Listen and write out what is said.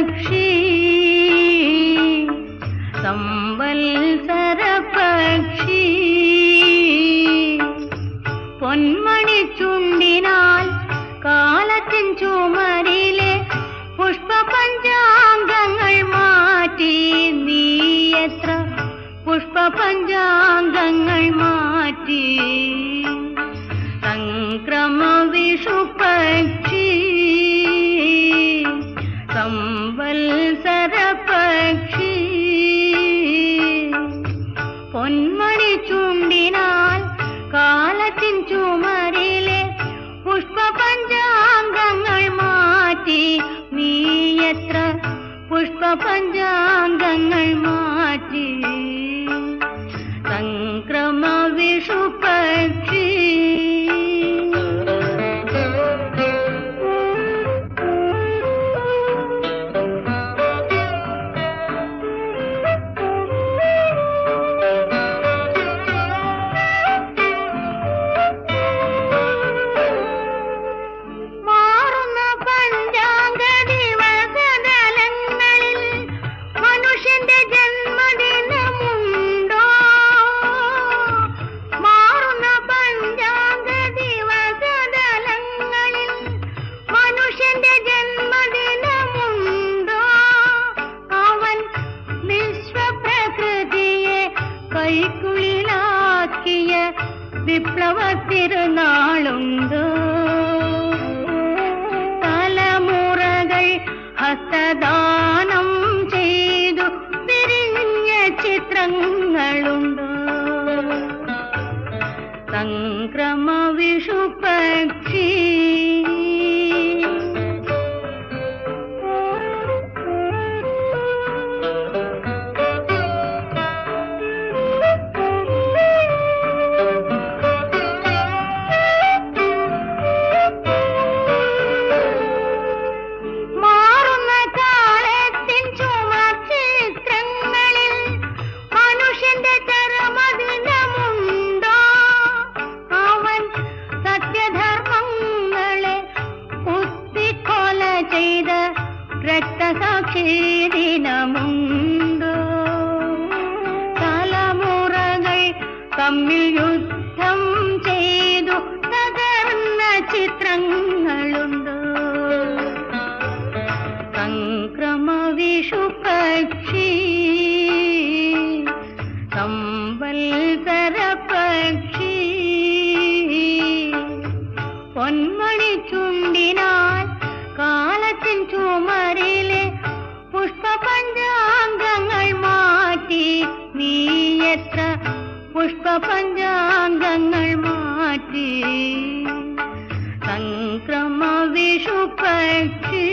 വിഷുപക്ഷി സംവത്സര പക്ഷി. പൊന്മണി ചുണ്ടിനാൽ കാലത്തിൻ ചുമരിലെ പുഷ്പ പഞ്ചാംഗങ്ങൾ മാറ്റി. നീ എത്ര പുഷ്പ പഞ്ചാംഗങ്ങൾ മാറ്റി. സംവത്സര പൊന്മണി ചൂണ്ടിനാൽ കാലത്തിൻ ചുമരിലെ പുഷ്പ പഞ്ചാംഗങ്ങൾ മാറ്റി. നീ എത്ര പുഷ്പ പഞ്ചാംഗങ്ങൾ മാറ്റി. വിപ്ലവ തിരുനാളുണ്ടോ തലമുറകൾ ഹസ്തദാനം ചെയ്തു പിരിഞ്ഞ ചിത്രങ്ങളുണ്ടോ? സംക്രമ വിഷുപക്ഷി ദിനമുണ്ടോ തലമുറകൾ തമ്മിൽ യുദ്ധം ചെയ്തു തകർന്ന ചിത്രങ്ങളുണ്ടോ? സംക്രമ വിഷുപക്ഷി സംവത്സര പക്ഷി പൊന്മണി എത്ര പുഷ്പ പഞ്ചാംഗങ്ങൾ മാറ്റി സംക്രമ വിഷുപക്ഷി